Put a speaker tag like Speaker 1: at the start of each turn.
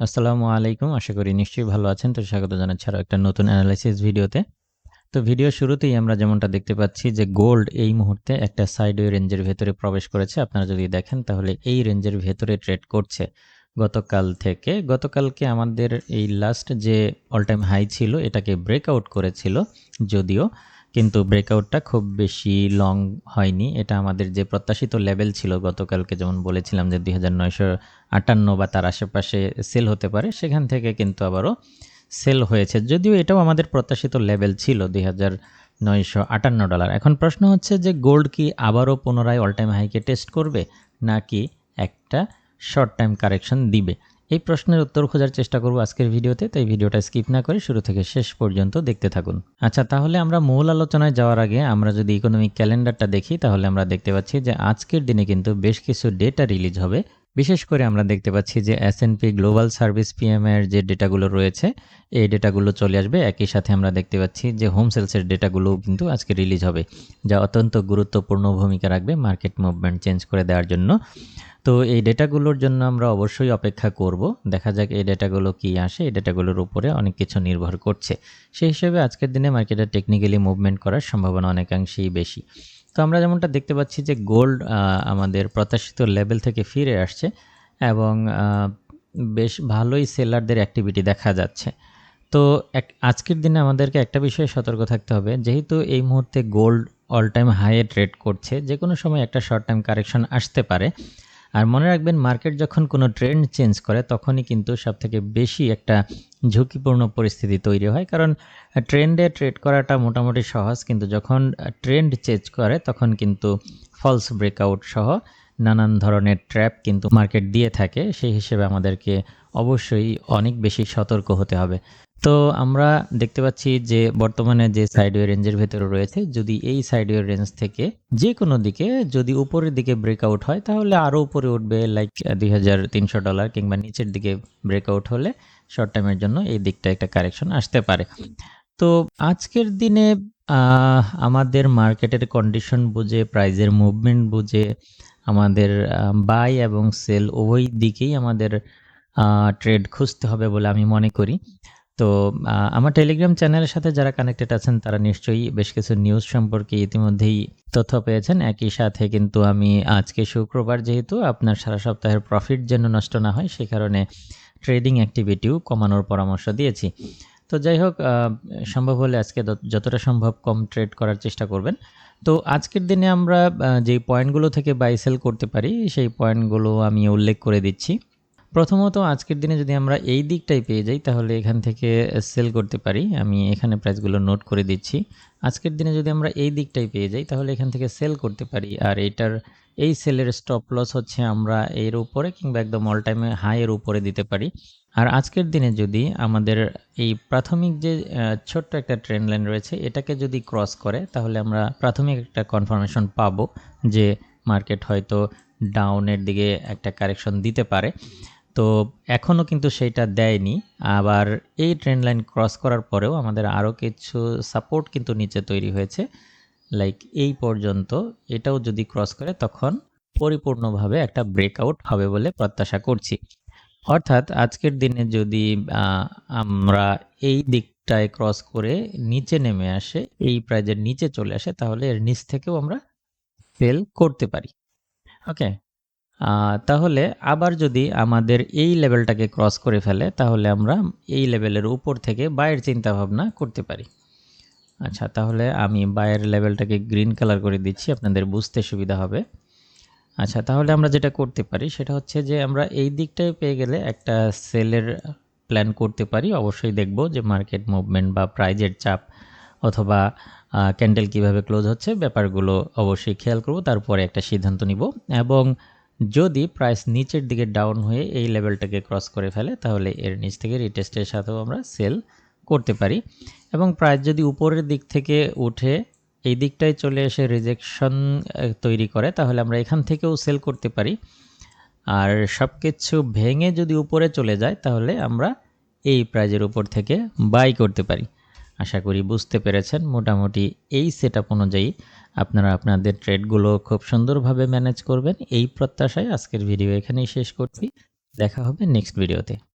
Speaker 1: আসসালামু আলাইকুম। আশা করি নিশ্চয়ই ভালো আছেন। তো স্বাগত জানাচ্ছি আরও একটা নতুন অ্যানালাইসিস ভিডিওতে। তো ভিডিওর শুরুতেই আমরা যেমনটা দেখতে পাচ্ছি যে গোল্ড এই মুহূর্তে একটা সাইডওয়ে রেঞ্জের ভেতরে প্রবেশ করেছে। আপনারা যদি দেখেন তাহলে এই রেঞ্জের ভেতরে ট্রেড করছে গতকাল থেকে। গতকালকে আমাদের এই লাস্ট যে অল টাইম হাই ছিল, এটাকে ব্রেকআউট করেছিল, যদিও। কিন্তু ব্রেকআউটটা খুব বেশি লং হয়নি। এটা আমাদের যে প্রত্যাশিত লেভেল ছিল গতকালকে, যেমন বলেছিলাম যে ২৯৫৮ বা তার আশেপাশে সেল হতে পারে, সেখান থেকে কিন্তু আবারও সেল হয়েছে। যদিও এটাও আমাদের প্রত্যাশিত লেভেল ছিল ২৯৫৮ ডলার। এখন প্রশ্ন হচ্ছে যে গোল্ড কি আবারও পুনরায় অল টাইম হাইকে টেস্ট করবে, নাকি একটা শর্ট টাইম কারেকশন দিবে? এই প্রশ্নের উত্তর খোঁজার চেষ্টা করব আজকের ভিডিওতে, তাই ভিডিওটা স্কিপ না করে শুরু থেকে শেষ পর্যন্ত দেখতে থাকুন। আচ্ছা তাহলে আমরা মূল আলোচনায় যাওয়ার আগে আমরা যদি ইকোনমিক ক্যালেন্ডারটা দেখি, তাহলে আমরা দেখতে পাচ্ছি যে আজকের দিনে কিন্তু বেশ কিছু ডেটা রিলিজ হবে। বিশেষ করে আমরা দেখতে পাচ্ছি যে এস পি গ্লোবাল সার্ভিস পিএমের যে ডেটাগুলো রয়েছে, এই ডেটাগুলো চলে আসবে। একই সাথে আমরা দেখতে পাচ্ছি যে হোম সেলসের ডেটাগুলোও কিন্তু আজকে রিলিজ হবে, যা অত্যন্ত গুরুত্বপূর্ণ ভূমিকা রাখবে মার্কেট মুভমেন্ট চেঞ্জ করে দেওয়ার জন্য। তো এই ডেটাগুলোর জন্য আমরা অবশ্যই অপেক্ষা করব। দেখা যাক এই ডেটাগুলো কি আসে, এই ডেটাগুলোর উপরে অনেক কিছু নির্ভর করছে। সেই হিসেবে আজকের দিনে মার্কেটে টেকনিক্যালি মুভমেন্ট করার সম্ভাবনা অনেকাংশেই বেশি। তো আমরা যেমনটা দেখতে পাচ্ছি যে গোল্ড আমাদের প্রত্যাশিত লেভেল থেকে ফিরে আসছে এবং বেশ ভালোই সেলারদের অ্যাক্টিভিটি দেখা যাচ্ছে। তো এক, আজকের দিনে আমাদেরকে একটা বিষয়ে সতর্ক থাকতে হবে। যেহেতু এই মুহূর্তে গোল্ড অল টাইম হাইয়ে ট্রেড করছে যে কোনো সময় একটা শর্ট টাইম কারেকশন আসতে পারে। আর মনে রাখবেন, মার্কেট যখন কোনো ট্রেন্ড চেঞ্জ করে, তখনই কিন্তু সবথেকে বেশি একটা ঝুঁকিপূর্ণ পরিস্থিতি তৈরি হয়। কারণ ট্রেন্ডে ট্রেড করাটা মোটামুটি সহজ, কিন্তু যখন ট্রেন্ড চেঞ্জ করে, তখন কিন্তু ফলস ব্রেকআউট সহ নানান ধরনের ট্র্যাপ কিন্তু মার্কেট দিয়ে থাকে। সেই হিসেবে আমাদেরকে অবশ্যই অনেক বেশি সতর্ক হতে হবে। তো আমরা দেখতে পাচ্ছি যে বর্তমানে যে সাইডওয়ে রেঞ্জের ভেতরে রয়েছে, যদি এই সাইডওয়ে রেঞ্জ থেকে যে কোনো দিকে যদি উপরের দিকে ব্রেকআউট হয়, তাহলে আরও উপরে উঠবে লাইক দুই হাজার তিনশো ডলার কিংবা নিচের দিকে ব্রেকআউট হলে শর্ট টাইমের জন্য এই দিকটা একটা কারেকশন আসতে পারে। তো আজকের দিনে আমাদের মার্কেটের কন্ডিশন বুঝে প্রাইজের মুভমেন্ট বুঝে, আমাদের বাই এবং সেল উভয় দিকেই আমাদের ট্রেড খুঁজতে হবে বলে আমি মনে করি। তো আমার টেলিগ্রাম চ্যানেলের সাথে যারা কানেক্টেড আছেন, তারা নিশ্চয়ই বেশ কিছু নিউজ সম্পর্কে ইতিমধ্যেই তথ্য পেয়েছেন। একই সাথে কিন্তু আমি আজকে শুক্রবার যেহেতু আপনার সারা সপ্তাহের প্রফিট যেন নষ্ট না হয়, সে কারণে ট্রেডিং অ্যাক্টিভিটিও কমানোর পরামর্শ দিয়েছি। তো যাই হোক সম্ভব হলে আজকে যতটা সম্ভব কম ট্রেড করার চেষ্টা করবেন। তো আজকের দিনে আমরা যেই পয়েন্টগুলো থেকে বাই সেল করতে পারি, সেই পয়েন্টগুলো আমি উল্লেখ করে দিচ্ছি। প্রথমত আজকের দিনে যদি আমরা এই দিকটাই পেয়ে যাই, তাহলে এখান থেকে সেল করতে পারি। আমি এখানে প্রাইসগুলো নোট করে দিচ্ছি। আজকের দিনে যদি আমরা এই দিকটাই পেয়ে যাই, তাহলে এখান থেকে সেল করতে পারি। আর এটার, এই সেলের স্টপ লস হচ্ছে আমরা এর উপরে কিংবা একদম অল টাইমে হাইয়ের উপরে দিতে পারি। আর আজকের দিনে যদি আমাদের এই প্রাথমিক যে ছোট্ট একটা ট্রেন্ড লাইন রয়েছে, এটাকে যদি ক্রস করে, তাহলে আমরা প্রাথমিক একটা কনফার্মেশন পাবো যে মার্কেট হয়তো ডাউনের দিকে একটা কারেকশন দিতে পারে। তো এখনও কিন্তু সেইটা দেয়নি। আবার এই ট্রেন লাইন ক্রস করার পরেও আমাদের আরও কিছু সাপোর্ট কিন্তু নিচে তৈরি হয়েছে। লাইক এই পর্যন্ত এটাও যদি ক্রস করে তখন পরিপূর্ণভাবে একটা ব্রেকআউট হবে বলে প্রত্যাশা করছি। অর্থাৎ আজকের দিনে যদি আমরা এই দিকটায় ক্রস করে নিচে নেমে আসে, এই প্রাইজের নিচে চলে আসে, তাহলে এর নিচ থেকেও আমরা ফেল করতে পারি। ওকে তাহলে আবার যদি আমাদের এই লেভেলটাকে ক্রস করে ফেলে, তাহলে আমরা এই লেভেলের উপর থেকে বায়ের চিন্তা ভাবনা করতে পারি। আচ্ছা তাহলে আমি বায়ের লেভেলটাকে গ্রিন কালার করে দিচ্ছি, আপনাদের বুঝতে সুবিধা হবে। আচ্ছা তাহলে আমরা যেটা করতে পারি, সেটা হচ্ছে যে আমরা এই দিকটায় পেয়ে গেলে একটা সেলের প্ল্যান করতে পারি। অবশ্যই দেখব যে মার্কেট মুভমেন্ট বা প্রাইজের চাপ অথবা ক্যান্ডেল কীভাবে ক্লোজ হচ্ছে, ব্যাপারগুলো অবশ্যই খেয়াল করব, তারপরে একটা সিদ্ধান্ত নিব। এবং যদি প্রাইস নিচের দিকে ডাউন হয়ে এই লেভেলটাকে ক্রস করে ফেলে, তাহলে এর নিচ থেকে রিটেস্টের সাথেও আমরা সেল করতে পারি। এবং প্রাইস যদি উপরের দিক থেকে উঠে এই দিকটায় চলে এসে রিজেকশন তৈরি করে, তাহলে আমরা এখান থেকেও সেল করতে পারি। আর সব কিছু ভেঙে যদি উপরে চলে যায়, তাহলে আমরা এই প্রাইজের উপর থেকে বাই করতে পারি। আশা করি বুঝতে পেরেছেন। মোটামুটি এই সেট অনুযায়ী আপনারা আপনাদের ট্রেডগুলো খুব সুন্দরভাবে ম্যানেজ করবেন। এই প্রত্যাশায় আজকের ভিডিও এখানেই শেষ করছি। দেখা হবে নেক্সট ভিডিওতে।